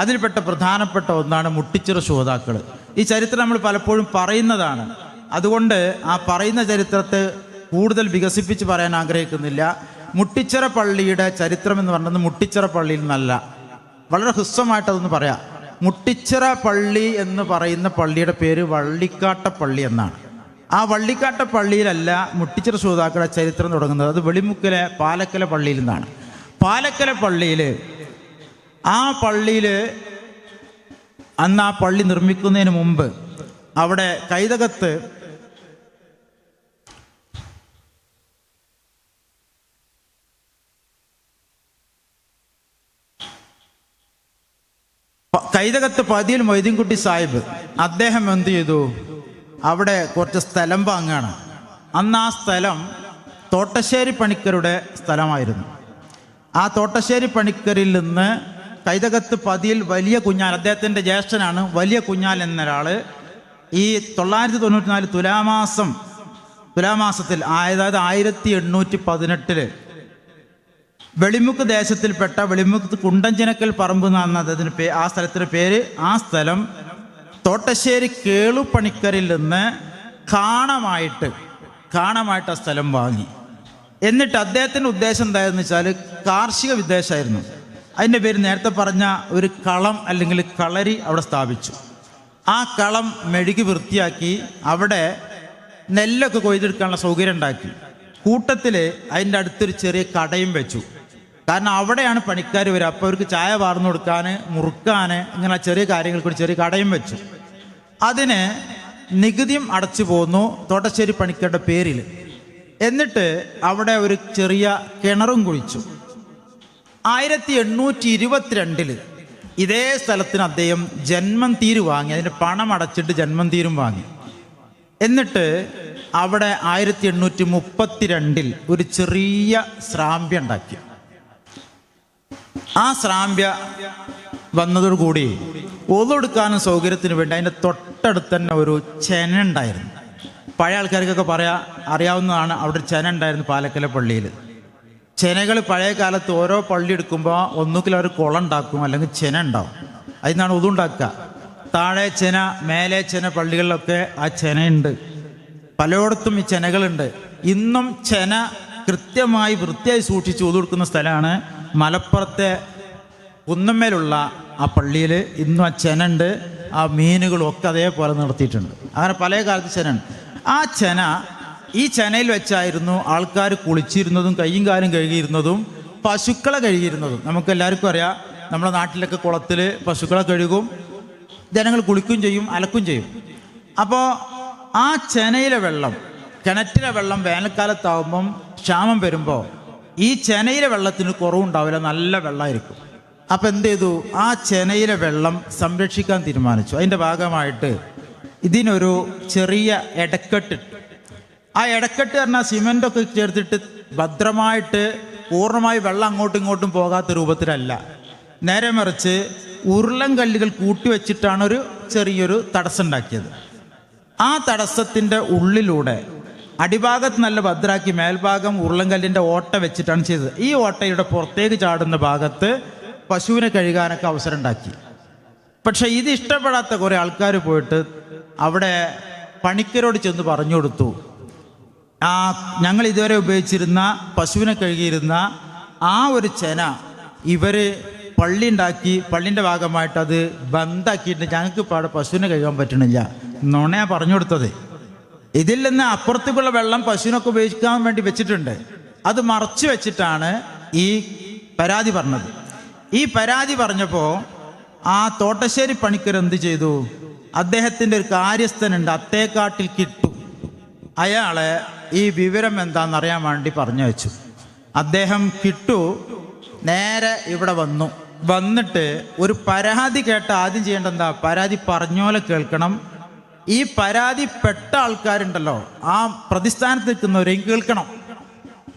അതിൽപ്പെട്ട പ്രധാനപ്പെട്ട ഒന്നാണ് മുട്ടിച്ചിറ ശ്രോതാക്കൾ. ഈ ചരിത്രം നമ്മൾ പലപ്പോഴും പറയുന്നതാണ്. അതുകൊണ്ട് ആ പറയുന്ന ചരിത്രത്തെ കൂടുതൽ വികസിപ്പിച്ച് പറയാൻ ആഗ്രഹിക്കുന്നില്ല. മുട്ടിച്ചിറ പള്ളിയുടെ ചരിത്രം എന്ന് പറയുന്നത് മുട്ടിച്ചിറ പള്ളിയിൽ നിന്നല്ല. വളരെ ഹ്രസ്വമായിട്ട് അതൊന്ന് പറയാം. മുട്ടിച്ചിറ പള്ളി എന്ന് പറയുന്ന പള്ളിയുടെ പേര് വള്ളിക്കാട്ട പള്ളി എന്നാണ്. ആ വള്ളിക്കാട്ട പള്ളിയിലല്ല മുട്ടിച്ചിറ ശ്രോതാക്കളുടെ ചരിത്രം തുടങ്ങുന്നത്. അത് വെളിമുക്കിലെ പാലക്കല പള്ളിയിൽ നിന്നാണ്. പാലക്കല പള്ളിയിൽ ആ പള്ളിയിൽ അന്ന് ആ പള്ളി നിർമ്മിക്കുന്നതിന് മുമ്പ് അവിടെ കൈതകത്ത് കൈതകത്ത് പതിയിൽ മൊയ്തീൻകുട്ടി സാഹിബ് അദ്ദേഹം എന്ത് ചെയ്തു? അവിടെ കുറച്ച് സ്ഥലം വാങ്ങുകയാണ് അന്ന് ആ സ്ഥലം തോട്ടശ്ശേരി പണിക്കരുടെ സ്ഥലമായിരുന്നു. ആ തോട്ടശ്ശേരി പണിക്കരിൽ നിന്ന് കൈതകത്ത് പതിയിൽ വലിയ കുഞ്ഞാൽ അദ്ദേഹത്തിന്റെ ജ്യേഷ്ഠനാണ് വലിയ കുഞ്ഞാൽ എന്നൊരാൾ ഈ തൊള്ളായിരത്തി തൊണ്ണൂറ്റി നാല് തുലാമാസം തുലാമാസത്തിൽ അതായത് ആയിരത്തി എണ്ണൂറ്റി പതിനെട്ടിൽ വെളിമുക്ക് ദേശത്തിൽപ്പെട്ട വെളിമുക്ക് കുണ്ടഞ്ചിനക്കൽ പറമ്പ് എന്നാണ് അദ്ദേഹത്തിന് പേ ആ സ്ഥലത്തിന്റെ പേര്. ആ സ്ഥലം തോട്ടശ്ശേരി കേളുപണിക്കരിൽ നിന്ന് കാണമായിട്ട് കാണമായിട്ട് ആ സ്ഥലം വാങ്ങി. എന്നിട്ട് അദ്ദേഹത്തിന്റെ ഉദ്ദേശം എന്തായിരുന്നു വെച്ചാൽ കാർഷിക വിദ്വേഷമായിരുന്നു. അതിന്റെ പേര് നേരത്തെ പറഞ്ഞ ഒരു കളം അല്ലെങ്കിൽ കളരി അവിടെ സ്ഥാപിച്ചു. ആ കളം മെഴുകി വൃത്തിയാക്കി അവിടെ നെല്ലൊക്കെ കൊയ്തെടുക്കാനുള്ള സൗകര്യം ഉണ്ടാക്കി. കൂട്ടത്തിൽ അതിന്റെ അടുത്തൊരു ചെറിയ കടയും വെച്ചു. കാരണം അവിടെയാണ് പണിക്കാർ വരിക. അപ്പോൾ അവർക്ക് ചായ വാർന്നു കൊടുക്കാൻ മുറുക്കാൻ ഇങ്ങനെ ചെറിയ കാര്യങ്ങൾക്ക് ഒരു ചെറിയ കടയും വെച്ചു. അതിന് നികുതിയും അടച്ചു പോന്നു തോട്ടശ്ശേരി പണിക്കരുടെ പേരിൽ എന്നിട്ട് അവിടെ ഒരു ചെറിയ കിണറും കുഴിച്ചു. ആയിരത്തി എണ്ണൂറ്റി ഇരുപത്തിരണ്ടിൽ ഇതേ സ്ഥലത്തിന് അദ്ദേഹം ജന്മം തീര് വാങ്ങി അതിന് പണം അടച്ചിട്ട് ജന്മം തീരും വാങ്ങി. എന്നിട്ട് അവിടെ ആയിരത്തി എണ്ണൂറ്റി മുപ്പത്തിരണ്ടിൽ ഒരു ചെറിയ ശ്രാമ്പ്യ ഉണ്ടാക്കി. ആ ശ്രാമ്പ്യ വന്നതോടുകൂടി ഒതെടുക്കാനും സൗകര്യത്തിന് വേണ്ടി അതിന്റെ തൊട്ടടുത്ത് തന്നെ ഒരു ചെന ഉണ്ടായിരുന്നു. പഴയ ആൾക്കാർക്കൊക്കെ പറയാ അറിയാവുന്നതാണ് അവിടെ ചെന ഉണ്ടായിരുന്നു പാലക്കല പള്ളിയിൽ ചെനകൾ പഴയ കാലത്ത് ഓരോ പള്ളി എടുക്കുമ്പോൾ ഒന്നുകിൽ അവർ കുളം ഉണ്ടാക്കും അല്ലെങ്കിൽ ചെന ഉണ്ടാവും. അതിൽ നിന്നാണ് ഉതുണ്ടാക്കുക താഴെ ചെന മേലെ ചെന പള്ളികളിലൊക്കെ ആ ചെനയുണ്ട്. പലയിടത്തും ഈ ചെനകളുണ്ട്. ഇന്നും ചെന കൃത്യമായി വൃത്തിയായി സൂക്ഷിച്ച് ഉതുകൊടുക്കുന്ന സ്ഥലമാണ് മലപ്പുറത്തെ കുന്നമ്മേലുള്ള ആ പള്ളിയിൽ ഇന്നും ആ ചെന ഉണ്ട് ആ മീനുകളും ഒക്കെ അതേപോലെ നിർത്തിയിട്ടുണ്ട്. അങ്ങനെ പല കാലത്ത് ചെനുണ്ട് ആ ചെന ഈ ചെനയിൽ വെച്ചായിരുന്നു ആൾക്കാർ കുളിച്ചിരുന്നതും കയ്യും കാലും കഴുകിയിരുന്നതും പശുക്കളെ കഴുകിയിരുന്നതും. നമുക്ക് എല്ലാവർക്കും അറിയാം നമ്മുടെ നാട്ടിലൊക്കെ കുളത്തിൽ പശുക്കളെ കഴുകും ജനങ്ങൾ കുളിക്കും ചെയ്യും അലക്കും ചെയ്യും. അപ്പോൾ ആ ചെനയിലെ വെള്ളം കിണറ്റിലെ വെള്ളം വേനൽക്കാലത്താവുമ്പം ക്ഷാമം വരുമ്പോൾ ഈ ചെനയിലെ വെള്ളത്തിന് കുറവുണ്ടാവില്ല നല്ല വെള്ളമായിരിക്കും അപ്പം എന്ത് ചെയ്തു? ആ ചെനയിലെ വെള്ളം സംരക്ഷിക്കാൻ തീരുമാനിച്ചു. അതിന്റെ ഭാഗമായിട്ട് ഇതിനൊരു ചെറിയ ഇടക്കെട്ട് ആ ഇടക്കെട്ട് പറഞ്ഞാൽ സിമെന്റൊക്കെ ചേർത്തിട്ട് ഭദ്രമായിട്ട് പൂർണമായി വെള്ളം അങ്ങോട്ടും ഇങ്ങോട്ടും പോകാത്ത രൂപത്തിലല്ല. നേരെ മറിച്ച് ഉരുളൻ കല്ലുകൾ കൂട്ടി വെച്ചിട്ടാണ് ഒരു ചെറിയൊരു തടസ്സം ഉണ്ടാക്കിയത് ആ തടസ്സത്തിന്റെ ഉള്ളിലൂടെ അടിഭാഗത്ത് നല്ല ഭദ്രാക്കി മേൽഭാഗം ഉരുളൻകല്ലിന്റെ ഓട്ട വെച്ചിട്ടാണ് ചെയ്തത്. ഈ ഓട്ടയുടെ പുറത്തേക്ക് ചാടുന്ന ഭാഗത്ത് പശുവിനെ കഴുകാനൊക്കെ അവസരം ഉണ്ടാക്കി പക്ഷെ ഇത് ഇഷ്ടപ്പെടാത്ത കുറേ ആൾക്കാർ പോയിട്ട് അവിടെ പണിക്കരോട് ചെന്ന് പറഞ്ഞു കൊടുത്തു. ആ ഞങ്ങൾ ഇതുവരെ ഉപയോഗിച്ചിരുന്ന പശുവിനെ കഴുകിയിരുന്ന ആ ഒരു ചെന ഇവർ പള്ളി ഉണ്ടാക്കി പള്ളിന്റെ ഭാഗമായിട്ട് അത് ബന്ധാക്കിയിട്ട് ഞങ്ങൾക്ക് അവിടെ പശുവിനെ കഴുകാൻ പറ്റണില്ല. നുണയാ പറഞ്ഞു കൊടുത്തത്. ഇതിൽ നിന്ന് അപ്പുറത്തേക്കുള്ള വെള്ളം പശുവിനൊക്കെ ഉപയോഗിക്കാൻ വേണ്ടി വെച്ചിട്ടുണ്ട്. അത് മറച്ചു വെച്ചിട്ടാണ് ഈ പരാതി പറഞ്ഞത്. ഈ പരാതി പറഞ്ഞപ്പോൾ ആ തോട്ടശ്ശേരി പണിക്കർ എന്ത് ചെയ്തു? അദ്ദേഹത്തിന്റെ ഒരു കാര്യസ്ഥനുണ്ട് അത്തേക്കാട്ടിൽ കിട്ടു. അയാളെ ഈ വിവരം എന്താണെന്ന് അറിയാൻ വേണ്ടി പറഞ്ഞു വെച്ചു. അദ്ദേഹം കിട്ടു നേരെ ഇവിടെ വന്നു. വന്നിട്ട് ഒരു പരാതി കേട്ട ആദ്യം ചെയ്യേണ്ട എന്താ? പരാതി പറഞ്ഞോലെ കേൾക്കണം. ഈ പരാതിപ്പെട്ട ആൾക്കാരുണ്ടല്ലോ ആ പ്രതിസ്ഥാനത്ത് നിൽക്കുന്നവരെയും കേൾക്കണം.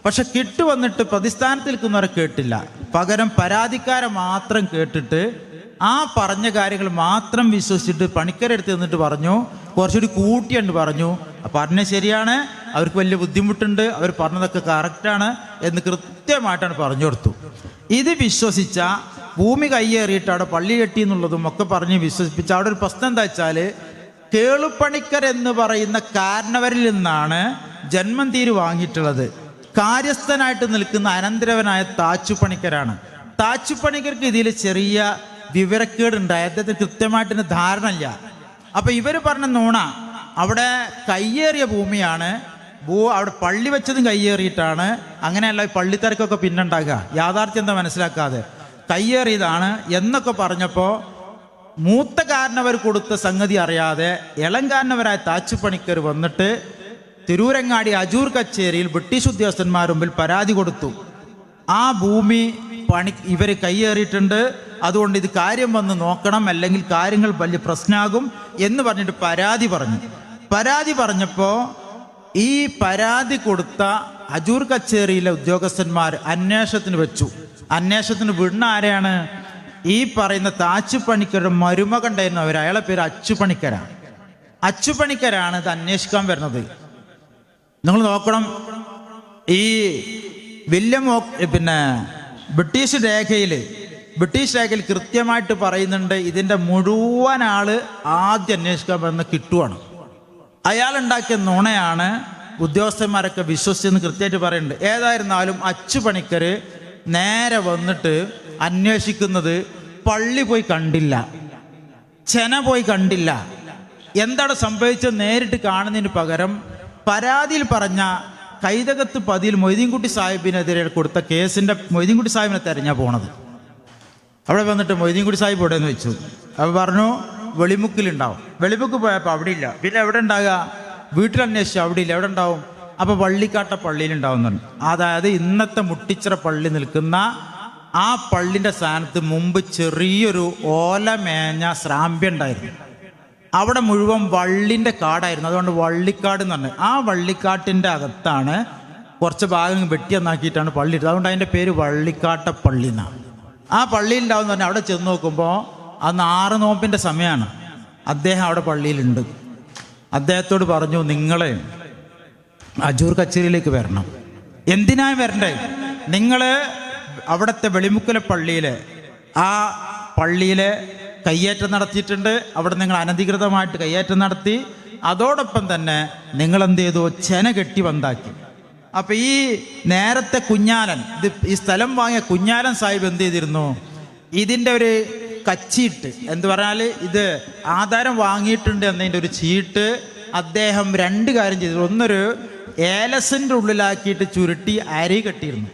പക്ഷെ കിട്ടു വന്നിട്ട് പ്രതിസ്ഥാനത്ത് നിൽക്കുന്നവരെ കേട്ടില്ല. പകരം പരാതിക്കാരെ മാത്രം കേട്ടിട്ട് ആ പറഞ്ഞ കാര്യങ്ങൾ മാത്രം വിശ്വസിച്ചിട്ട് പണിക്കരെടുത്ത് നിന്നിട്ട് പറഞ്ഞു കുറച്ചുകൂടി കൂട്ടിയുണ്ട് പറഞ്ഞു. പറഞ്ഞ ശരിയാണ് അവർക്ക് വലിയ ബുദ്ധിമുട്ടുണ്ട് അവർ പറഞ്ഞതൊക്കെ കറക്റ്റാണ് എന്ന് കൃത്യമായിട്ടാണ് പറഞ്ഞു കൊടുത്തു. ഇത് വിശ്വസിച്ച ഭൂമി കയ്യേറിയിട്ട് അവിടെ പള്ളി കെട്ടി എന്നുള്ളതും ഒക്കെ പറഞ്ഞ് വിശ്വസിപ്പിച്ച അവിടെ ഒരു പ്രശ്നം എന്താ വെച്ചാൽ കേളുപ്പണിക്കർ എന്ന് പറയുന്ന കാരണവരിൽ നിന്നാണ് ജന്മം തീര് വാങ്ങിയിട്ടുള്ളത്. കാര്യസ്ഥനായിട്ട് നിൽക്കുന്ന അനന്തരവനായ താച്ചുപണിക്കരാണ്. താച്ചുപണിക്കർക്ക് ഇതിൽ ചെറിയ വിവരക്കേടുണ്ടായി. അദ്ദേഹത്തിന് കൃത്യമായിട്ട് ഇതിന് ധാരണ ഇല്ല അപ്പൊ ഇവർ പറഞ്ഞ നൂണ അവിടെ കയ്യേറിയ ഭൂമിയാണ്. ഭൂ അവിടെ പള്ളി വെച്ചതും കയ്യേറിയിട്ടാണ്. അങ്ങനെയല്ല പള്ളി പള്ളിത്തിരക്കൊക്കെ പിന്നുണ്ടാക്കുക. യാഥാർത്ഥ്യം എന്താ മനസ്സിലാക്കാതെ? കയ്യേറിയതാണ് എന്നൊക്കെ പറഞ്ഞപ്പോൾ മൂത്ത കാരണവർ കൊടുത്ത സംഗതി അറിയാതെ ഇളം കാരണവരായ താച്ചുപണിക്കർ വന്നിട്ട് തിരൂരങ്ങാടി അജൂർ കച്ചേരിയിൽ ബ്രിട്ടീഷ് ഉദ്യോഗസ്ഥന്മാർ മുമ്പിൽ പരാതി കൊടുത്തു. ആ ഭൂമി പണി ഇവർ കയ്യേറിയിട്ടുണ്ട്. അതുകൊണ്ട് ഇത് കാര്യം വന്ന് നോക്കണം. അല്ലെങ്കിൽ കാര്യങ്ങൾ വലിയ പ്രശ്നമാകും എന്ന് പറഞ്ഞിട്ട് പരാതി പറഞ്ഞു. പരാതി പറഞ്ഞപ്പോൾ ഈ പരാതി കൊടുത്ത അജൂർ കച്ചേരിയിലെ ഉദ്യോഗസ്ഥന്മാർ അന്വേഷണത്തിന് വെച്ചു. അന്വേഷണത്തിന് വിടുന്ന ആരെയാണ് ഈ പറയുന്ന താച്ചുപണിക്കരുടെ മരുമകണ്ടായിരുന്നു അവർ അയാളെ പേര് അച്ചുപണിക്കരാണ് അച്ചുപണിക്കരാണ് ഇത് അന്വേഷിക്കാൻ വരുന്നത്. നിങ്ങൾ നോക്കണം. ഈ വില്യം പിന്നെ ബ്രിട്ടീഷ് രേഖയിൽ ബ്രിട്ടീഷ് രേഖയിൽ കൃത്യമായിട്ട് പറയുന്നുണ്ട് ഇതിന്റെ മുഴുവൻ ആൾ ആദ്യം അന്വേഷിക്കാൻ പറയുന്ന കിട്ടുവാണ്. അയാൾ ഉണ്ടാക്കിയ നുണയാണ് ഉദ്യോഗസ്ഥന്മാരൊക്കെ വിശ്വസിച്ചെന്ന് കൃത്യമായിട്ട് പറയുന്നുണ്ട്. ഏതായിരുന്നാലും അച്ചുപണിക്കർ നേരെ വന്നിട്ട് അന്വേഷിക്കുന്നത് പള്ളി പോയി കണ്ടില്ല ചെന പോയി കണ്ടില്ല. എന്താണ് സംഭവിച്ചത് നേരിട്ട് കാണുന്നതിന് പകരം പരാതിയിൽ പറഞ്ഞ കൈതകത്ത് പതിയിൽ മൊയ്തീൻകുട്ടി സാഹിബിനെതിരെ കൊടുത്ത കേസിന്റെ മൊയ്തീൻകുട്ടി സാഹിബിനെ തെരഞ്ഞാ പോണത്. അവിടെ വന്നിട്ട് മൊയ്തീൻകുട്ടി സാഹിബ് ഇവിടെ എന്ന് വെച്ചു? അപ്പോൾ പറഞ്ഞു വെളിമുക്കിലുണ്ടാവും. വെളിമുക്ക് പോയപ്പോൾ അവിടെ ഇല്ല പിന്നെ എവിടെ ഉണ്ടാകുക വീട്ടിൽ അന്വേഷിച്ചു അവിടെ ഇല്ല എവിടെ ഉണ്ടാവും? അപ്പോൾ വള്ളിക്കാട്ട പള്ളിയിൽ ഉണ്ടാവുന്നുണ്ട് അതായത് ഇന്നത്തെ മുട്ടിച്ചിറ പള്ളി നിൽക്കുന്ന ആ പള്ളിന്റെ സ്ഥാനത്ത് മുമ്പ് ചെറിയൊരു ഓല മേഞ്ഞ അവിടെ മുഴുവൻ വള്ളിന്റെ കാടായിരുന്നു. അതുകൊണ്ട് വള്ളിക്കാട് എന്ന് പറഞ്ഞു. ആ വള്ളിക്കാട്ടിന്റെ അകത്താണ് കുറച്ച് ഭാഗം വെട്ടിയെന്നാക്കിയിട്ടാണ് പള്ളി ഇട്ടത്. അതുകൊണ്ട് അതിന്റെ പേര് വള്ളിക്കാട്ട പള്ളി എന്നാണ് ആ പള്ളിയിൽ ഉണ്ടാവുന്ന പറഞ്ഞാൽ അവിടെ ചെന്ന് നോക്കുമ്പോൾ അന്ന് ആറ് നോമ്പിന്റെ സമയമാണ് അദ്ദേഹം അവിടെ പള്ളിയിലുണ്ട്. അദ്ദേഹത്തോട് പറഞ്ഞു നിങ്ങളെ അജൂർ കച്ചേരിയിലേക്ക് വരണം. എന്തിനായി വരണ്ടേ? നിങ്ങൾ അവിടുത്തെ വെളിമുക്കല പള്ളിയിലെ ആ പള്ളിയിലെ കയ്യേറ്റം നടത്തിയിട്ടുണ്ട്. അവിടെ നിങ്ങൾ അനധികൃതമായിട്ട് കയ്യേറ്റം നടത്തി. അതോടൊപ്പം തന്നെ നിങ്ങൾ എന്ത് ചെയ്തു ചെന കെട്ടി വந்தாക്കി അപ്പൊ ഈ നേരത്തെ കുഞ്ഞാലൻ ഇത് ഈ സ്ഥലം വാങ്ങിയ കുഞ്ഞാലൻ സാഹിബ് എന്ത് ചെയ്തിരുന്നു? ഇതിന്റെ ഒരു കച്ചീട്ട് എന്ന് പറഞ്ഞാൽ ഇത് ആധാരം വാങ്ങിയിട്ടുണ്ട് എന്നതിന്റെ ഒരു ചീട്ട് അദ്ദേഹം രണ്ട് കാര്യം ചെയ്തു ഒന്നൊരു ഏലസിന്റെ ഉള്ളിലാക്കിയിട്ട് ചുരുട്ടി അരി കെട്ടിയിരുന്നു.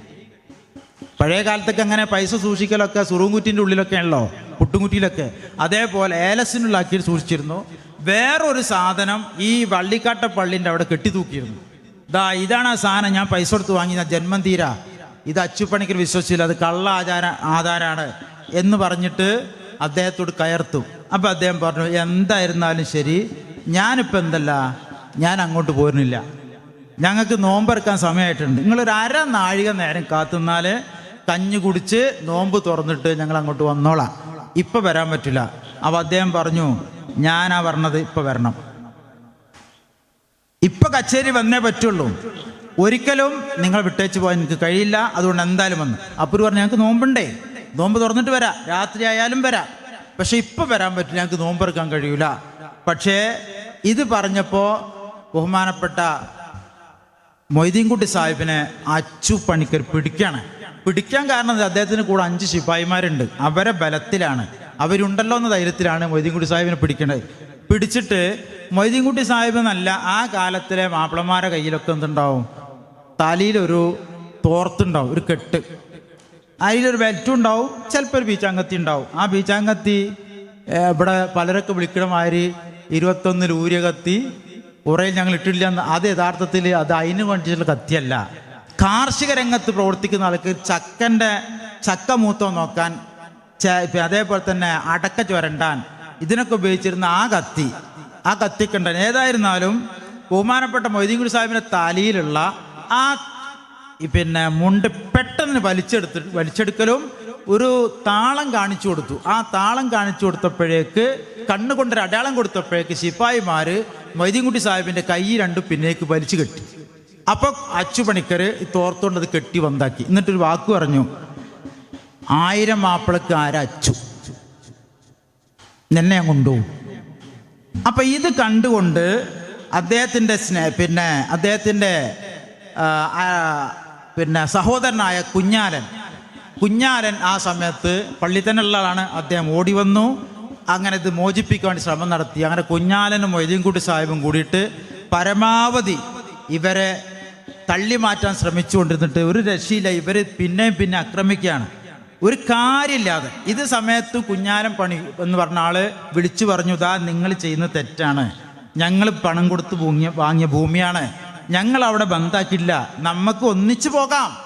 പഴയ കാലത്തൊക്കെ അങ്ങനെ പൈസ സൂക്ഷിക്കലൊക്കെ സുറുങ്കുറ്റിന്റെ ഉള്ളിലൊക്കെ ആണല്ലോ പുട്ടുംകുറ്റിയിലൊക്കെ. അതേപോലെ ഏലസിനുള്ളാക്കി സൂക്ഷിച്ചിരുന്നു. വേറൊരു സാധനം ഈ വള്ളിക്കാട്ട പള്ളിന്റെ അവിടെ കെട്ടിത്തൂക്കിയിരുന്നു ദാ ഇതാണ് ആ സാധനം ഞാൻ പൈസ കൊടുത്ത് വാങ്ങിയ ജന്മം തീരാ. ഇത് അച്ചുപണിക്കർ വിശ്വസിച്ചില്ല. അത് കള്ള ആചാര ആധാരാണ് എന്ന് പറഞ്ഞിട്ട് അദ്ദേഹത്തോട് കയർത്തു. അപ്പം അദ്ദേഹം പറഞ്ഞു എന്തായിരുന്നാലും ശരി ഞാനിപ്പോൾ എന്തല്ല? ഞാൻ അങ്ങോട്ട് പോരുന്നില്ല. ഞങ്ങൾക്ക് നോമ്പെടുക്കാൻ സമയമായിട്ടുണ്ട്. നിങ്ങളൊരു അര നാഴിക നേരം കാത്തുന്നാൽ കഞ്ഞി കുടിച്ച് നോമ്പ് തുറന്നിട്ട് ഞങ്ങൾ അങ്ങോട്ട് വന്നോളാം. ഇപ്പം വരാൻ പറ്റില്ല. അപ്പോൾ അദ്ദേഹം പറഞ്ഞു ഞാനാ പറഞ്ഞത് ഇപ്പം വരണം. ഇപ്പം കച്ചേരി വന്നേ പറ്റുള്ളൂ. ഒരിക്കലും നിങ്ങൾ വിട്ടേച്ച് പോകാൻ എനിക്ക് കഴിയില്ല. അതുകൊണ്ട് എന്തായാലും വന്നു. അപ്പുറം പറഞ്ഞു ഞങ്ങൾക്ക് നോമ്പുണ്ടേ. നോമ്പ് തുറന്നിട്ട് വരാം. രാത്രി ആയാലും വരാം. പക്ഷെ ഇപ്പം വരാൻ പറ്റില്ല. ഞങ്ങൾക്ക് നോമ്പെടുക്കാൻ കഴിയൂല. പക്ഷേ ഇത് പറഞ്ഞപ്പോൾ ബഹുമാനപ്പെട്ട മൊയ്തീൻകുട്ടി സാഹിബിനെ അച്ചു പണിക്കർ പിടിക്കാണ് പിടിക്കാൻ കാരണം അദ്ദേഹത്തിന് കൂടെ അഞ്ച് ശിപായിമാരുണ്ട്. അവരെ ബലത്തിലാണ്. അവരുണ്ടല്ലോ എന്ന ധൈര്യത്തിലാണ് മൊയ്തീൻകുട്ടി സാഹിബിനെ പിടിക്കേണ്ടത്. പിടിച്ചിട്ട് മൊയ്തീൻകുട്ടി സാഹിബ് എന്നല്ല ആ കാലത്തിലെ മാപ്പിളമാരെ കയ്യിലൊക്കെ എന്തുണ്ടാവും? തലയിലൊരു തോർത്തുണ്ടാവും ഒരു കെട്ട്. അതിലൊരു ബെൽറ്റും ഉണ്ടാവും ചിലപ്പോൾ ഒരു ബീച്ചാങ്കത്തി ഉണ്ടാവും. ആ ബീച്ചാങ്കത്തി ഇവിടെ പലരൊക്കെ വിളിക്കണ മാതിരി ഇരുപത്തൊന്നിൽ ഊരിയ കത്തി ഉറയിൽ ഞങ്ങൾ ഇട്ടില്ല അത് യഥാർത്ഥത്തിൽ അത് അതിന് വേണ്ടിയിട്ടുള്ള കത്തിയല്ല. കാർഷിക രംഗത്ത് പ്രവർത്തിക്കുന്ന ആൾക്ക് ചക്കന്റെ ചക്ക മൂത്തോ നോക്കാൻ അതേപോലെ തന്നെ അടക്ക ചുരണ്ടാൻ ഇതിനൊക്കെ ഉപയോഗിച്ചിരുന്ന ആ കത്തി ആ കത്തിക്കണ്ട ഏതായിരുന്നാലും ബഹുമാനപ്പെട്ട മൊയ്തീൻകുടി സാഹിബിന്റെ തലയിലുള്ള ആ പിന്നെ മുണ്ട് പെട്ടെന്ന് വലിച്ചെടുത്ത് വലിച്ചെടുക്കലും ഒരു താളം കാണിച്ചു കൊടുത്തു. ആ താളം കാണിച്ചു കൊടുത്തപ്പോഴേക്ക് കണ്ണുകൊണ്ടൊരു അടയാളം കൊടുത്തപ്പോഴേക്ക് ശിപ്പായിമാർ മൊയ്തീൻകുട്ടി സാഹിബിന്റെ കൈ രണ്ടും പിന്നേക്ക് വലിച്ചു കെട്ടി. അപ്പൊ അച്ചുപണിക്കർ തോർത്തുകൊണ്ട് അത് കെട്ടി വന്നാക്കി എന്നിട്ടൊരു വാക്ക് പറഞ്ഞു ആയിരം മാപ്പിളക്ക് ആരച്ചു നിന്നെ ഞാൻ കൊണ്ടുപോകും. അപ്പൊ ഇത് കണ്ടുകൊണ്ട് അദ്ദേഹത്തിന്റെ സ്നേ പിന്നെ ആ, പിന്നെ സഹോദരനായ കുഞ്ഞാലൻ കുഞ്ഞാലൻ ആ സമയത്ത് പള്ളി തന്നെ ഉള്ള ആളാണ്. അദ്ദേഹം ഓടി വന്നു. അങ്ങനെ ഇത് മോചിപ്പിക്കാൻ ശ്രമം നടത്തി. അങ്ങനെ കുഞ്ഞാലനും മൊയ്തീൻകുട്ടി സാഹിബും കൂടിയിട്ട് പരമാവധി ഇവരെ തള്ളി മാറ്റാൻ ശ്രമിച്ചുകൊണ്ടിരുന്നിട്ട് ഒരു രക്ഷയില്ല. ഇവർ പിന്നെയും പിന്നെ ആക്രമിക്കുകയാണ് ഒരു കാര്യമില്ലാതെ. ഇത് സമയത്ത് കുഞ്ഞാലം പണി എന്ന് പറഞ്ഞ ആൾ വിളിച്ചു പറഞ്ഞു ഇതാ നിങ്ങൾ ചെയ്യുന്ന തെറ്റാണ്. ഞങ്ങൾ പണം കൊടുത്ത് ഭൂങ്ങിയ വാങ്ങിയ ഭൂമിയാണ്. ഞങ്ങൾ അവിടെ ബന്ധാക്കില്ല നമുക്ക് ഒന്നിച്ചു പോകാം.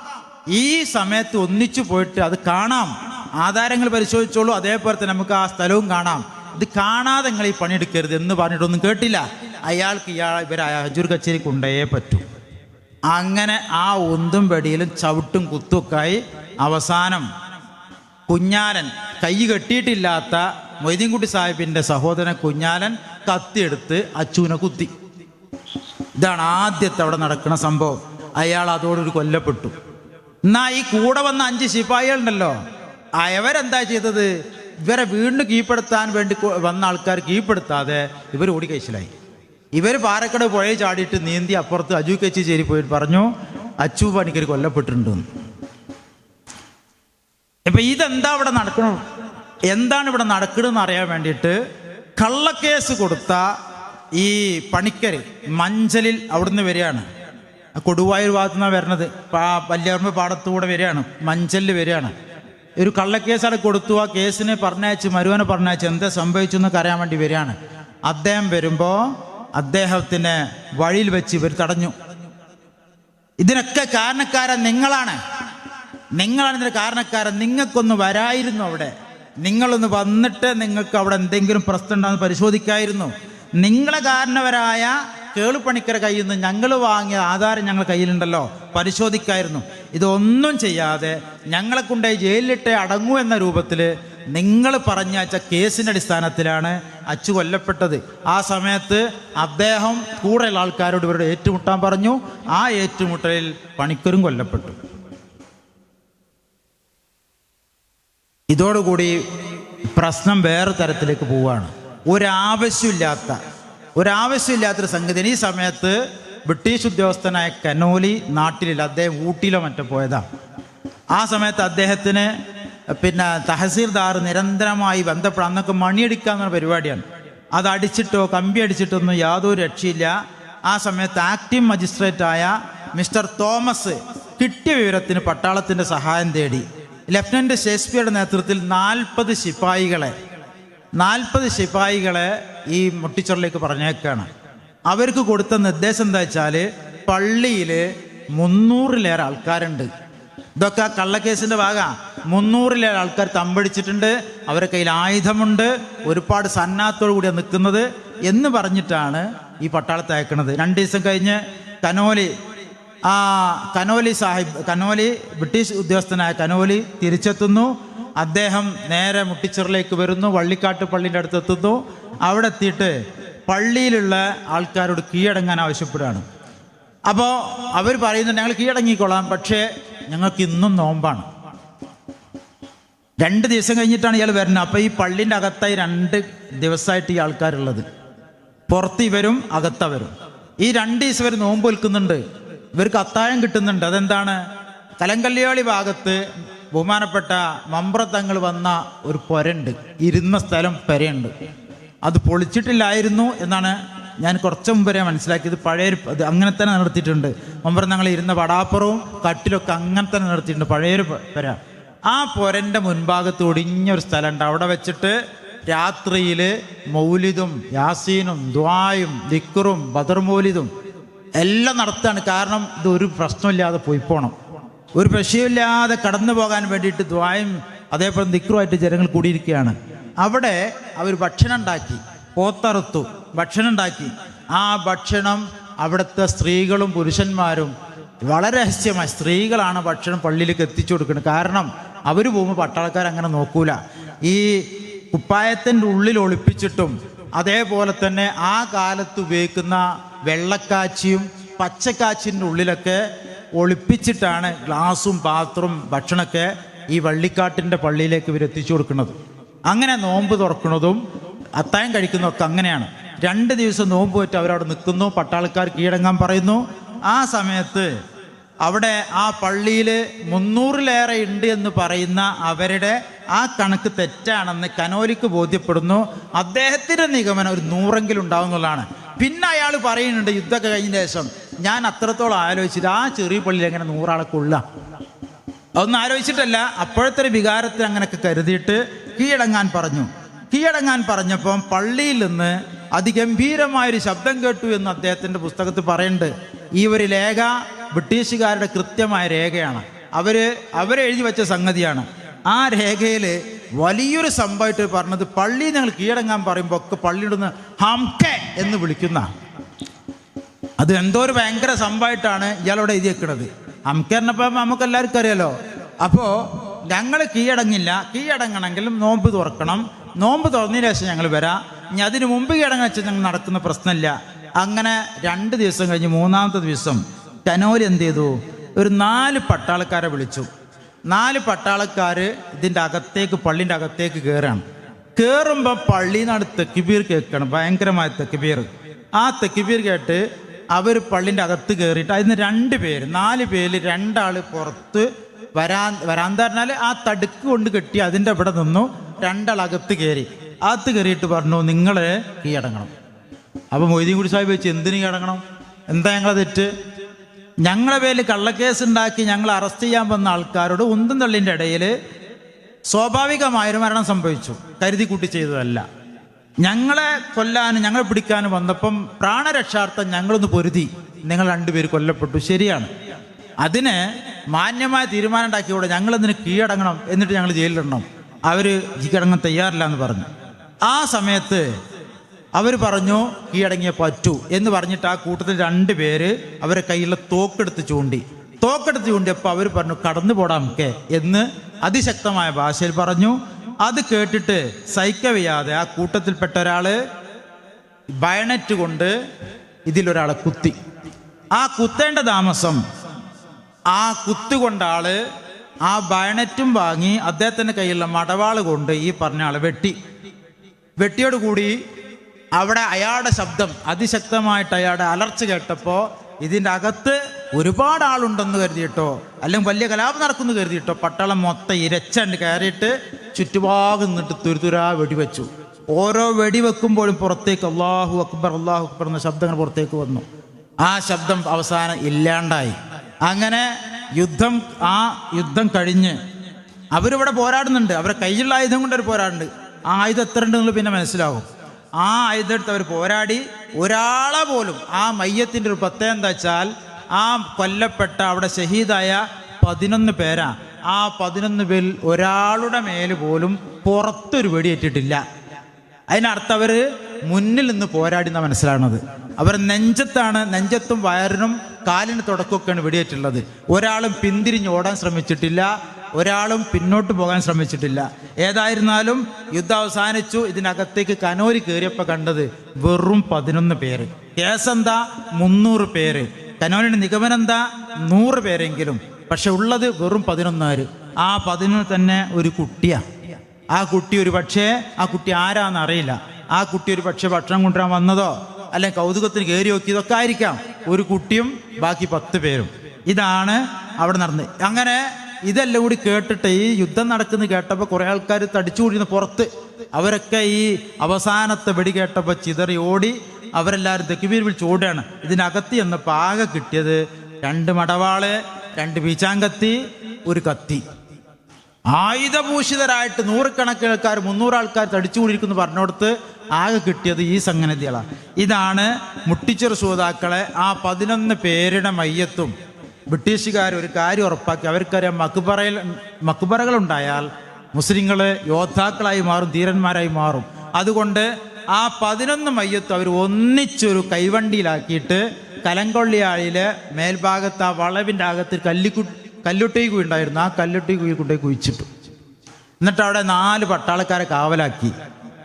ഈ സമയത്ത് ഒന്നിച്ചു പോയിട്ട് അത് കാണാം. ആധാരങ്ങൾ പരിശോധിച്ചോളൂ. അതേപോലെ തന്നെ നമുക്ക് ആ സ്ഥലവും കാണാം. ഇത് കാണാതെ നിങ്ങൾ ഈ പണിയെടുക്കരുത് എന്ന് പറഞ്ഞിട്ടൊന്നും കേട്ടില്ല. അയാൾക്ക് ഇയാൾ ഇവരെ ഹജൂർ കച്ചേരി കൊണ്ടേ പറ്റൂ. അങ്ങനെ ആ ഒന്തും പെടിയിലും ചവിട്ടും കുത്തുമൊക്കെയായി അവസാനം കുഞ്ഞാലൻ കൈ കെട്ടിയിട്ടില്ലാത്ത മൊയ്തീൻകുട്ടി സാഹിബിന്റെ സഹോദരൻ കുഞ്ഞാലൻ കത്തിയെടുത്ത് അച്ചുവിനെ കുത്തി. ഇതാണ് ആദ്യത്തെ അവിടെ നടക്കുന്ന സംഭവം. അയാൾ അതോടൊരു കൊല്ലപ്പെട്ടു. എന്നാ ഈ കൂടെ വന്ന അഞ്ച് ശിപായികളുണ്ടല്ലോ. അവരെന്താ ചെയ്തത്? ഇവരെ വീണ്ടും കീഴ്പ്പെടുത്താൻ വേണ്ടി വന്ന ആൾക്കാർ കീഴ്പ്പെടുത്താതെ ഇവർ ഓടി കഴിച്ചിലായി ഇവർ പാറക്കട പുഴയിൽ ചാടിയിട്ട് നീന്തി അപ്പുറത്ത് അജു കച്ചി ചേരി പോയിട്ട് പറഞ്ഞു അച്ചു പണിക്കർ കൊല്ലപ്പെട്ടിട്ടുണ്ടെന്ന് ഇപ്പൊ ഇതെന്താ ഇവിടെ നടക്കണം എന്താണ് ഇവിടെ നടക്കണമെന്ന് അറിയാൻ വേണ്ടിയിട്ട് കള്ളക്കേസ് കൊടുത്ത ഈ പണിക്കര് മഞ്ചലിൽ അവിടുന്ന് വരികയാണ്. കൊടുവായൂർ ഭാഗത്തു നിന്നാണ് വരണത് വല്യർമ്മ പാടത്തുകൂടെ വരികയാണ്. മഞ്ചലിൽ വരികയാണ്. ഒരു കള്ളക്കേസാണ് കൊടുത്തു. ആ കേസിനെ പറഞ്ഞയച്ച് മരുവനെ പറഞ്ഞയച്ച് എന്താ സംഭവിച്ചു എന്നൊക്കെ അറിയാൻ വേണ്ടി വരികയാണ്. അദ്ദേഹം വരുമ്പോൾ അദ്ദേഹത്തിന് വഴിയിൽ വെച്ച് ഇവർ തടഞ്ഞു. ഇതിനൊക്കെ കാരണക്കാരൻ നിങ്ങളാണ്. നിങ്ങളാണ് ഇതിന് കാരണക്കാരൻ. നിങ്ങൾക്കൊന്ന് വരായിരുന്നു അവിടെ. നിങ്ങളൊന്ന് വന്നിട്ട് നിങ്ങൾക്ക് അവിടെ എന്തെങ്കിലും പ്രശ്നം എന്ന് പരിശോധിക്കായിരുന്നു. നിങ്ങളെ കാരണവരായ കേളുപണിക്കര കയ്യിൽ നിന്ന് ഞങ്ങൾ വാങ്ങിയ ആധാരം ഞങ്ങൾ കയ്യിലുണ്ടല്ലോ. പരിശോധിക്കായിരുന്നു. ഇതൊന്നും ചെയ്യാതെ ഞങ്ങളെ കൊണ്ടുപോയി ജയിലിലിട്ട് അടങ്ങൂ എന്ന രൂപത്തിൽ നിങ്ങൾ പറഞ്ഞയച്ച കേസിന്റെ അടിസ്ഥാനത്തിലാണ് അച്ചു കൊല്ലപ്പെട്ടത്. ആ സമയത്ത് അദ്ദേഹം കൂടെയുള്ള ആൾക്കാരോട് ഇവരോട് ഏറ്റുമുട്ടാൻ പറഞ്ഞു. ആ ഏറ്റുമുട്ടലിൽ പണിക്കരും കൊല്ലപ്പെട്ടു. ഇതോടുകൂടി പ്രശ്നം വേറെ തരത്തിലേക്ക് പോവുകയാണ്. ഒരാവശ്യമില്ലാത്ത ഒരാവശ്യമില്ലാത്തൊരു സംഗതി ഈ സമയത്ത് ബ്രിട്ടീഷ് ഉദ്യോഗസ്ഥനായ കനോലി നാട്ടിലില്ല. അദ്ദേഹം ഊട്ടിയിലോ മറ്റോ പോയതാണ് ആ സമയത്ത് അദ്ദേഹത്തിന് പിന്നെ തഹസീൽദാർ നിരന്തരമായി ബന്ധപ്പെടാം അന്നൊക്കെ മണിയടിക്കാന്നുള്ള പരിപാടിയാണ്. അത് അടിച്ചിട്ടോ കമ്പി അടിച്ചിട്ടോ ഒന്നും യാതൊരു രക്ഷയില്ല. ആ സമയത്ത് ആക്ടിംഗ് മജിസ്ട്രേറ്റായ മിസ്റ്റർ തോമസ് കിട്ടിയ വിവരത്തിന് പട്ടാളത്തിന്റെ സഹായം തേടി. ലഫ്റ്റനന്റ് ഷേക്സ്പിയറുടെ നേതൃത്വത്തിൽ നാൽപ്പത് ശിപ്പായികളെ നാൽപ്പത് ശിപ്പായികളെ ഈ മുട്ടിച്ചൊറിലേക്ക് പറഞ്ഞേക്കാണ്. അവർക്ക് കൊടുത്ത നിർദ്ദേശം എന്താ വെച്ചാൽ പള്ളിയിൽ മുന്നൂറിലേറെ ആൾക്കാരുണ്ട്. ഇതൊക്കെ ആ കള്ളക്കേസിന്റെ ഭാഗ. മുന്നൂറിലേറെ ആൾക്കാർ തമ്പടിച്ചിട്ടുണ്ട്. അവരുടെ കയ്യിൽ ആയുധമുണ്ട്. ഒരുപാട് സന്നാഹത്തോടു കൂടിയാണ് നിൽക്കുന്നത് എന്ന് പറഞ്ഞിട്ടാണ് ഈ പട്ടാളത്തെ അയക്കുന്നത് രണ്ട് ദിവസം കഴിഞ്ഞ് കനോലി ആ കനോലി സാഹിബ് കനോലി ബ്രിട്ടീഷ് ഉദ്യോഗസ്ഥനായ കനോലി തിരിച്ചെത്തുന്നു. അദ്ദേഹം നേരെ മുട്ടിച്ചിറിലേക്ക് വരുന്നു. വള്ളിക്കാട്ട് പള്ളിന്റെ അടുത്ത് എത്തുന്നു. അവിടെ എത്തിയിട്ട് പള്ളിയിലുള്ള ആൾക്കാരോട് കീഴടങ്ങാൻ ആവശ്യപ്പെടുകയാണ്. അപ്പോൾ അവർ പറയുന്നുണ്ട് ഞങ്ങൾ കീഴടങ്ങിക്കൊള്ളാം പക്ഷേ ഞങ്ങൾക്ക് ഇന്നും നോമ്പാണ്. രണ്ട് ദിവസം കഴിഞ്ഞിട്ടാണ് ഇയാൾ വരുന്നത്. അപ്പോൾ ഈ പള്ളിന്റെ അകത്തായി രണ്ട് ദിവസമായിട്ട് ഈ ആൾക്കാരുള്ളത്. പുറത്ത് ഇവരും അകത്തവരും. ഈ രണ്ട് ദിവസം ഇവർ നോമ്പ് വിൽക്കുന്നുണ്ട്. ഇവർക്ക് അത്തായം കിട്ടുന്നുണ്ട്. അതെന്താണ്? കലങ്കല്യാളി ഭാഗത്ത് ബഹുമാനപ്പെട്ട മമ്പ്രത്തങ്ങൾ വന്ന ഒരു പൊരണ്ട് ഇരുന്ന സ്ഥലം പെരയുണ്ട്. അത് പൊളിച്ചിട്ടില്ലായിരുന്നു എന്നാണ് ഞാൻ കുറച്ച് മുമ്പ് വരെ മനസ്സിലാക്കിയത് പഴയ അങ്ങനെ തന്നെ നിർത്തിയിട്ടുണ്ട് മുമ്പ് ഞങ്ങൾ ഇരുന്ന വടാപ്പുറവും കട്ടിലൊക്കെ അങ്ങനെ തന്നെ നിർത്തിയിട്ടുണ്ട് പഴയൊരു പെര. ആ പുരന്റെ മുൻഭാഗത്ത് ഒടിഞ്ഞൊരു സ്ഥലമുണ്ട്. അവിടെ വെച്ചിട്ട് രാത്രിയിൽ മൗലിതും യാസീനും ദ്വായും ദിക്കറും ബദർ മൗലിതും എല്ലാം നടത്താണ്. കാരണം ഇത് ഒരു പ്രശ്നമില്ലാതെ പോയി പോകണം ഒരു പ്രശ്നമില്ലാതെ കടന്നു പോകാൻ വേണ്ടിയിട്ട് ദ്വായും അതേപോലെ ദിക്കറുമായിട്ട് ജനങ്ങൾ കൂടിയിരിക്കുകയാണ്. അവിടെ അവർ ഭക്ഷണം ഉണ്ടാക്കി. പോത്തറുത്തു ഭക്ഷണം ഉണ്ടാക്കി ആ ഭക്ഷണം അവിടുത്തെ സ്ത്രീകളും പുരുഷന്മാരും വളരെ രഹസ്യമായി സ്ത്രീകളാണ് ഭക്ഷണം പള്ളിയിലേക്ക് എത്തിച്ചു കൊടുക്കുന്നത്. കാരണം അവർ പോകുമ്പോൾ പട്ടാളക്കാർ അങ്ങനെ നോക്കൂല. ഈ കുപ്പായത്തിന്റെ ഉള്ളിൽ ഒളിപ്പിച്ചിട്ടും അതേപോലെ തന്നെ ആ കാലത്ത് ഉപയോഗിക്കുന്ന വെള്ളക്കാച്ചിയും പച്ചക്കാച്ചിന്റെ ഉള്ളിലൊക്കെ ഒളിപ്പിച്ചിട്ടാണ് ഗ്ലാസും പാത്രവും ഭക്ഷണമൊക്കെ ഈ വള്ളിക്കാട്ടിന്റെ പള്ളിയിലേക്ക് ഇവർ എത്തിച്ചു കൊടുക്കുന്നത്. അങ്ങനെ നോമ്പ് തുറക്കുന്നതും അത്തായം കഴിക്കുന്നതൊക്കെ അങ്ങനെയാണ്. രണ്ട് ദിവസം നോമ്പ് വെച്ച് അവരവിടെ നിൽക്കുന്നു. പട്ടാളക്കാർ കീഴടങ്ങാൻ പറയുന്നു. ആ സമയത്ത് അവിടെ ആ പള്ളിയിൽ മുന്നൂറിലേറെ ഉണ്ട് എന്ന് പറയുന്ന അവരുടെ ആ കണക്ക് തെറ്റാണെന്ന് കനോലിക്ക് ബോധ്യപ്പെടുന്നു. അദ്ദേഹത്തിന്റെ നിഗമനം ഒരു നൂറെങ്കിലും ഉണ്ടാവും എന്നുള്ളതാണ്. പിന്നെ അയാൾ പറയുന്നുണ്ട് യുദ്ധമൊക്കെ കഴിഞ്ഞ ശേഷം ഞാൻ അത്രത്തോളം ആലോചിച്ചിട്ട് ആ ചെറിയ പള്ളിയിൽ എങ്ങനെ നൂറാളെ കൊള്ളാം അതൊന്നും ആലോചിച്ചിട്ടല്ല. അപ്പോഴത്തെ ഒരു വികാരത്തിൽ അങ്ങനെയൊക്കെ കരുതിയിട്ട് കീഴടങ്ങാൻ പറഞ്ഞു. കീഴടങ്ങാൻ പറഞ്ഞപ്പം പള്ളിയിൽ നിന്ന് അതിഗംഭീരമായൊരു ശബ്ദം കേട്ടു എന്ന് അദ്ദേഹത്തിന്റെ പുസ്തകത്തിൽ പറയുന്നുണ്ട്. ഈ ഒരു രേഖ ബ്രിട്ടീഷുകാരുടെ കൃത്യമായ രേഖയാണ്. അവർ അവരെഴുതി വെച്ച സംഗതിയാണ്. ആ രേഖയിൽ വലിയൊരു സംഭവമായിട്ട് പറഞ്ഞത് പള്ളി ഞങ്ങൾ കീഴടങ്ങാൻ പറയുമ്പോൾ ഒക്കെ പള്ളിയുടെ നിന്ന് ഹംകെ എന്ന് വിളിക്കുന്ന. അത് എന്തോ ഒരു ഭയങ്കര സംഭവമായിട്ടാണ് ഇയാളോട് എഴുതി വെക്കുന്നത് അംകറിനപ്പം നമുക്ക് എല്ലാവർക്കും അറിയാലോ. അപ്പോൾ ഞങ്ങൾ കീഴടങ്ങില്ല. കീഴടങ്ങണമെങ്കിൽ നോമ്പ് തുറക്കണം. നോമ്പ് തുറന്നതിന് ശേഷം ഞങ്ങൾ വരാം. ഇനി അതിന് മുമ്പ് കിടങ്ങ് വെച്ചാൽ ഞങ്ങൾ നടക്കുന്ന പ്രശ്നമില്ല. അങ്ങനെ രണ്ട് ദിവസം കഴിഞ്ഞ് മൂന്നാമത്തെ ദിവസം ടനോര് എന്ത് ചെയ്തു? ഒരു നാല് പട്ടാളക്കാരെ വിളിച്ചു. നാല് പട്ടാളക്കാർ ഇതിന്റെ അകത്തേക്ക് പള്ളിന്റെ അകത്തേക്ക് കയറാണ് കയറുമ്പോൾ പള്ളിയിൽ നിന്നാണ് തെക്കിബീർ കേൾക്കണം. ഭയങ്കരമായ തെക്കിബീർ. ആ തെക്കിബീർ കേട്ട് അവർ പള്ളിന്റെ അകത്ത് കയറിയിട്ട് അതിന് രണ്ട് പേര് നാല് പേര് രണ്ടാൾ പുറത്ത് വരാൻ വരാൻ തരണാൽ ആ തടുക്ക് കൊണ്ട് കെട്ടി അതിന്റെ ഇവിടെ നിന്നു. രണ്ടാൾ അകത്ത് കയറി അകത്ത് കയറിയിട്ട് പറഞ്ഞു നിങ്ങൾ കീഴടങ്ങണം അപ്പോൾ മൊയ്തീൻ കുടി സാഹിബ് വെച്ച് എന്തിനു കീഴടങ്ങണം എന്താ ഞങ്ങളെ തെറ്റ്? ഞങ്ങളെ പേരിൽ കള്ളക്കേസ് ഉണ്ടാക്കി ഞങ്ങൾ അറസ്റ്റ് ചെയ്യാൻ വന്ന ആൾക്കാരോട് ഉന്തും തള്ളിന്റെ ഇടയിൽ സ്വാഭാവികമായൊരു മരണം സംഭവിച്ചു. കരുതി കൂട്ടി ചെയ്തതല്ല. ഞങ്ങളെ കൊല്ലാനും ഞങ്ങളെ പിടിക്കാനും വന്നപ്പം പ്രാണരക്ഷാർത്ഥം ഞങ്ങളൊന്ന് പൊരുതി. നിങ്ങൾ രണ്ടുപേർ കൊല്ലപ്പെട്ടു. ശരിയാണ്. അതിന് മാന്യമായ തീരുമാനം ഉണ്ടാക്കിയോടെ ഞങ്ങൾ അതിന് കീഴടങ്ങണം എന്നിട്ട് ഞങ്ങൾ ജയിലിലിടണം? അവർ കീഴടങ്ങാൻ തയ്യാറില്ല എന്ന് പറഞ്ഞു. ആ സമയത്ത് അവർ പറഞ്ഞു കീഴടങ്ങിയ പറ്റൂ എന്ന് പറഞ്ഞിട്ട് ആ കൂട്ടത്തിൽ രണ്ട് പേര് അവരെ കയ്യിലെ തോക്കെടുത്ത് ചൂണ്ടി. തോക്കെടുത്ത് ചൂണ്ടിയപ്പോൾ അവർ പറഞ്ഞു കടന്നു പോടാം എന്ന് അതിശക്തമായ ഭാഷയിൽ പറഞ്ഞു. അത് കേട്ടിട്ട് സഹിക്കവയ്യാതെ ആ കൂട്ടത്തിൽപ്പെട്ട ഒരാൾ ബയണറ്റ് കൊണ്ട് ഇതിലൊരാളെ കുത്തി. ആ കുത്തേണ്ട താമസം ആ കുത്തുകൊണ്ട ആൾ ആ ബയണറ്റും വാങ്ങി അദ്ദേഹത്തിന്റെ കയ്യിലുള്ള മടവാൾ കൊണ്ട് ഈ പറഞ്ഞ ആളെ വെട്ടി. വെട്ടിയോട് കൂടി അവിടെ അയാളുടെ ശബ്ദം അതിശക്തമായിട്ട് അയാളുടെ അലർച്ച കേട്ടപ്പോൾ ഇതിന്റെ അകത്ത് ഒരുപാട് ആളുണ്ടെന്ന് കരുതിയിട്ടോ അല്ലെങ്കിൽ വലിയ കലാപം നടക്കുന്നു കരുതിയിട്ടോ പട്ടാളം മൊത്തം ഇരച്ചണ്ട് കയറിയിട്ട് ചുറ്റുപാകം നിന്നിട്ട് തുരുതുരാ വെടിവെച്ചു. ഓരോ വെടിവെക്കുമ്പോഴും പുറത്തേക്ക് അള്ളാഹു അക്ബർ അള്ളാഹു അക്ബർ എന്ന ശബ്ദങ്ങൾ പുറത്തേക്ക് വന്നു. ആ ശബ്ദം അവസാനം ഇല്ലാണ്ടായി. അങ്ങനെ യുദ്ധം ആ യുദ്ധം കഴിഞ്ഞ് അവരിവിടെ പോരാടുന്നുണ്ട്. അവരുടെ കയ്യിലുള്ള ആയുധം കൊണ്ട് അവർ പോരാടുന്നുണ്ട്. ആ ആയുധം എത്ര ഉണ്ട് നിങ്ങൾ പിന്നെ മനസ്സിലാവും. ആ ആയുധം എടുത്ത് അവർ പോരാടി ഒരാളെ പോലും ആ മയ്യത്തിന്റെ ഒരു പ്രത്യേകത എന്താ വെച്ചാൽ ആ കൊല്ലപ്പെട്ട അവിടെ ഷഹീദായ പതിനൊന്ന് പേരാ. ആ പതിനൊന്ന് പേരിൽ ഒരാളുടെ മേൽ പോലും പുറത്തൊരു വെടിയേറ്റിട്ടില്ല. അതിനർത്ഥം അവർ മുന്നിൽ നിന്ന് പോരാടി എന്നാണ് മനസ്സിലാകുന്നത് അവർ നെഞ്ചത്താണ് നെഞ്ചത്തും വയറിനും കാലിന് തുടക്കമൊക്കെയാണ് വെടിയേറ്റുള്ളത്. ഒരാളും പിന്തിരിഞ്ഞ് ഓടാൻ ശ്രമിച്ചിട്ടില്ല ഒരാളും പിന്നോട്ട് പോകാൻ ശ്രമിച്ചിട്ടില്ല. ഏതായിരുന്നാലും യുദ്ധം അവസാനിച്ചു ഇതിനകത്തേക്ക് കനോരി കയറിയപ്പോൾ കണ്ടത് വെറും പതിനൊന്ന് പേര്. കേസെന്താ മുന്നൂറ് പേര്. കനോരിയുടെ നിഗമനം എന്താ? നൂറ് പേരെങ്കിലും. പക്ഷെ ഉള്ളത് വെറും പതിനൊന്നാര്. ആ പതിനൊന്ന് തന്നെ ഒരു കുട്ടിയാ. ആ കുട്ടി ഒരു പക്ഷേ ആ കുട്ടി ആരാന്നറിയില്ല. ആ കുട്ടി ഒരു പക്ഷേ ഭക്ഷണം കൊണ്ടുവരാൻ വന്നതോ? അല്ലെ കൗതുകത്തിന് കയറി നോക്കിയതൊക്കെ ആയിരിക്കാം. ഒരു കുട്ടിയും ബാക്കി പത്ത് പേരും. ഇതാണ് അവിടെ നടന്നത് അങ്ങനെ ഇതെല്ലാം കൂടി കേട്ടിട്ട് ഈ യുദ്ധം നടക്കുന്നത് കേട്ടപ്പോൾ കുറേ ആൾക്കാർ തടിച്ചുകൂടിയിരുന്ന പുറത്ത്. അവരൊക്കെ ഈ അവസാനത്തെ വെടി കേട്ടപ്പോൾ ചിതറി ഓടി അവരെല്ലാവരും തെക്കുപീർ വിളിച്ച് ഓടുകയാണ് ഇതിനകത്ത് ചെന്നപ്പോൾ ആകെ കിട്ടിയത് രണ്ട് മടവാൾ രണ്ട് വീച്ചാങ്കത്തി ഒരു കത്തി. ആയുധഭൂഷിതരായിട്ട് നൂറുകണക്കിന് ആൾക്കാർ മുന്നൂറ് ആൾക്കാർ തടിച്ചുകൂടിയിരിക്കുന്നു പറഞ്ഞോടത്ത് ആകെ കിട്ടിയത് ഈ സംഗതികളാണ് ഇതാണ് മുട്ടിച്ചർ ശ്രോതാക്കളെ ആ പതിനൊന്ന് പേരുടെ മയ്യത്തും. ബ്രിട്ടീഷുകാർ ഒരു കാര്യം ഉറപ്പാക്കി. അവർക്കറിയാം മക്ബറയിൽ മക്ബറകളുണ്ടായാൽ മുസ്ലിങ്ങൾ യോദ്ധാക്കളായി മാറും ധീരന്മാരായി മാറും. അതുകൊണ്ട് ആ പതിനൊന്ന് മയ്യത്തും അവർ ഒന്നിച്ചൊരു കൈവണ്ടിയിലാക്കിയിട്ട് കലങ്കൊള്ളിയാളിലെ മേൽഭാഗത്ത് ആ വളവിന്റെ അകത്ത് കല്ലിക്കു കല്ലുട്ടി കുഴി ഉണ്ടായിരുന്നു ആ കല്ലുട്ടി കുഴി കൊണ്ടുപോയി കുഴിച്ചിട്ടു. എന്നിട്ട് അവിടെ നാല് പട്ടാളക്കാരെ കാവലാക്കി.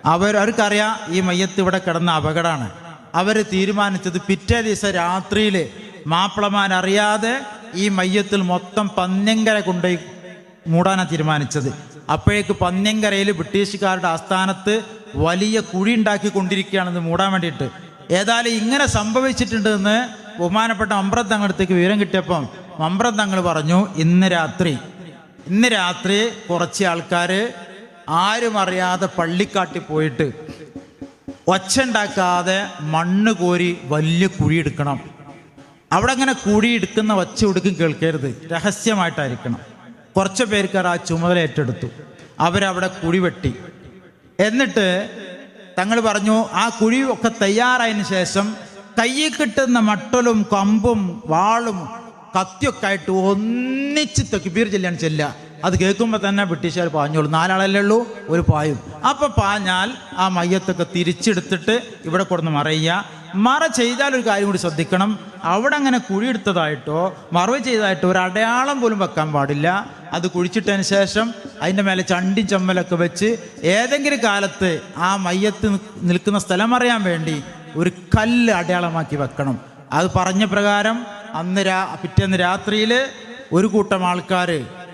അവർ അവർക്കറിയാം ഈ മയ്യത്ത് ഇവിടെ കിടന്ന അപകടമാണ്. അവർ തീരുമാനിച്ചത് പിറ്റേ ദിവസം രാത്രിയിൽ മാപ്പിളമാൻ അറിയാതെ ഈ മയ്യത്തിൽ മൊത്തം പന്നിയങ്കര കൊണ്ടുപോയി മൂടാനാണ് തീരുമാനിച്ചത്. അപ്പോഴേക്ക് പന്നിയങ്കരയിൽ ബ്രിട്ടീഷുകാരുടെ ആസ്ഥാനത്ത് വലിയ കുഴി ഉണ്ടാക്കി കൊണ്ടിരിക്കുകയാണെന്ന് മൂടാൻ വേണ്ടിയിട്ട്. ഏതായാലും ഇങ്ങനെ സംഭവിച്ചിട്ടുണ്ടെന്ന് ബഹുമാനപ്പെട്ട മമ്പ്രം തങ്ങളടുത്തേക്ക് വിവരം കിട്ടിയപ്പം മമ്പ്രം തങ്ങൾ പറഞ്ഞു ഇന്ന് രാത്രി ഇന്ന് രാത്രി കുറച്ച് ആൾക്കാർ ആരും അറിയാതെ പള്ളിക്കാട്ടി പോയിട്ട് ഒച്ച ഉണ്ടാക്കാതെ മണ്ണ് കോരി വലിയ കുഴിയെടുക്കണം അവിടെ അങ്ങനെ കുഴിയെടുക്കുന്ന ഒച്ച ഒടുക്കും കേൾക്കരുത്. രഹസ്യമായിട്ടായിരിക്കണം. കുറച്ച് പേർക്കാർ ആ ചുമതല ഏറ്റെടുത്തു. അവരവിടെ കുഴി വെട്ടി. എന്നിട്ട് തങ്ങൾ പറഞ്ഞു ആ കുഴി ഒക്കെ തയ്യാറായതിനു ശേഷം കയ്യിൽ കിട്ടുന്ന മട്ടലും കമ്പും വാളും കത്തിയൊക്കെ ആയിട്ട് ഒന്നിച്ച് തെക്കിപ്പീർ ചെല്ലാണ് ചെല്ലുക. അത് കേൾക്കുമ്പോൾ തന്നെ ബ്രിട്ടീഷുകാർ പാഞ്ഞോളൂ. നാലാളല്ലേ ഉള്ളൂ? ഒരു പായും. അപ്പൊ പാഞ്ഞാൽ ആ മയ്യത്തൊക്കെ തിരിച്ചെടുത്തിട്ട് ഇവിടെ കൊടുന്ന് മറയുക മറ ചെയ്താൽ ഒരു കാര്യം കൂടി ശ്രദ്ധിക്കണം. അവിടെ അങ്ങനെ കുഴിയെടുത്തതായിട്ടോ മറവ് ചെയ്തതായിട്ടോ ഒരു അടയാളം പോലും വെക്കാൻ പാടില്ല. അത് കുഴിച്ചിട്ടതിന് ശേഷം അതിന്റെ മേലെ ചണ്ടി ചമ്മലൊക്കെ വെച്ച് ഏതെങ്കിലും കാലത്ത് ആ മയ്യത്ത് നിൽക്കുന്ന സ്ഥലം അറിയാൻ വേണ്ടി ഒരു കല്ല് അടയാളമാക്കി വെക്കണം. അത് പറഞ്ഞ പ്രകാരം അന്ന് രാ പിറ്റേന്ന് രാത്രിയിൽ ഒരു കൂട്ടം ആൾക്കാർ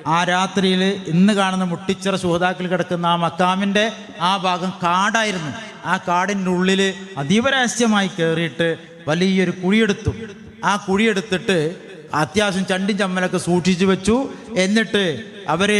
ആ രാത്രിയിൽ ഇന്ന് കാണുന്ന മുട്ടിച്ചിറ ശോതാക്കൾ കിടക്കുന്ന ആ മക്കാമിന്റെ ആ ഭാഗം കാടായിരുന്നു. ആ കാടിന്റെ ഉള്ളിൽ അതീവ രഹസ്യമായി കയറിയിട്ട് വലിയൊരു കുഴിയെടുത്തു. ആ കുഴിയെടുത്തിട്ട് അത്യാവശ്യം ചണ്ടും ചമ്മലൊക്കെ സൂക്ഷിച്ചു വെച്ചു. എന്നിട്ട് അവർ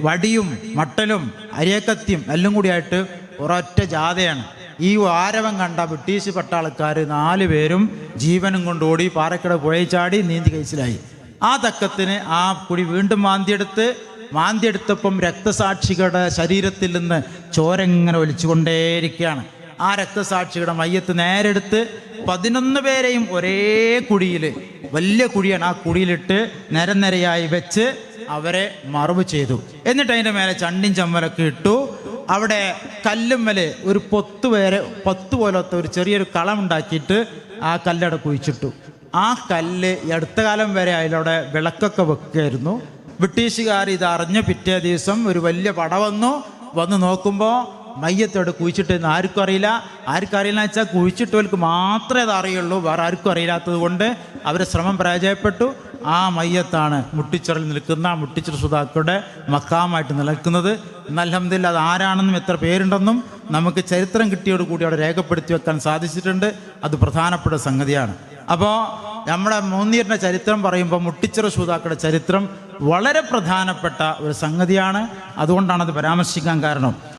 വടിയും മട്ടലും അരിയക്കത്തിയും എല്ലാം കൂടിയായിട്ട് ഒരൊറ്റ ജാഥയാണ്. ഈ ആരവം കണ്ട ബ്രിട്ടീഷ് പട്ടാളക്കാർ നാല് പേരും ജീവനും കൊണ്ട് ഓടി പാറക്കട പുഴയിൽ ചാടി നീന്തി കഴിച്ചിലായി. ആ തക്കത്തിന് ആ കുഴി വീണ്ടും മാന്തിയെടുത്ത് മാന്തിയെടുത്തപ്പം രക്തസാക്ഷികളുടെ ശരീരത്തിൽ നിന്ന് ചോരങ്ങനെ ഒലിച്ചുകൊണ്ടേയിരിക്കുകയാണ്. ആ രക്തസാക്ഷിയുടെ മയ്യത്ത് നേരെടുത്ത് പതിനൊന്ന് പേരെയും ഒരേ കുഴിയിൽ വലിയ കുഴിയാണ് ആ കുഴിയിലിട്ട് നിരനിരയായി വെച്ച് അവരെ മറവ് ചെയ്തു. എന്നിട്ട് അതിന്റെ മേലെ ചണ്ടിൻ ചമ്മലൊക്കെ ഇട്ടു. അവിടെ കല്ലുമ്മൽ ഒരു പൊത്ത് വരെ പൊത്ത് പോലത്തെ ഒരു ചെറിയൊരു കളം ഉണ്ടാക്കിയിട്ട് ആ കല്ലട കുഴിച്ചിട്ടു. ആ കല്ല് അടുത്ത കാലം വരെ അതിലൂടെ വിളക്കൊക്കെ വെക്കുമായിരുന്നു ബ്രിട്ടീഷുകാർ ഇത് അറിഞ്ഞ പിറ്റേ ദിവസം ഒരു വലിയ പട വന്നു. വന്ന് നോക്കുമ്പോൾ മയ്യത്തോട് കുഴിച്ചിട്ടെന്ന്. ആർക്കും അറിയില്ല. ആർക്കും അറിയില്ല വെച്ചാൽ കുഴിച്ചിട്ടവർക്ക് മാത്രമേ അത് അറിയുള്ളൂ. വേറെ ആർക്കും അറിയില്ലാത്തത് കൊണ്ട് അവരെ ശ്രമം പരാജയപ്പെട്ടു. ആ മയ്യത്താണ് മുട്ടിച്ചറിൽ നിൽക്കുന്ന മുട്ടിച്ചർ സുതാക്കളുടെ മക്കാമായിട്ട് നിൽക്കുന്നത് എന്നൽഹമ്മദില്ല അത് ആരാണെന്നും എത്ര പേരുണ്ടെന്നും നമുക്ക് ചരിത്രം കിട്ടിയോട് കൂടി അവിടെ രേഖപ്പെടുത്തി വെക്കാൻ സാധിച്ചിട്ടുണ്ട്. അത് പ്രധാനപ്പെട്ട സംഗതിയാണ്. അപ്പോൾ നമ്മുടെ മൂന്നീറിന്റെ ചരിത്രം പറയുമ്പോൾ മുട്ടിച്ചിറ ശൂതാക്കളുടെ ചരിത്രം വളരെ പ്രധാനപ്പെട്ട ഒരു സംഗതിയാണ്. അതുകൊണ്ടാണ് അത് പരാമർശിക്കാൻ കാരണം.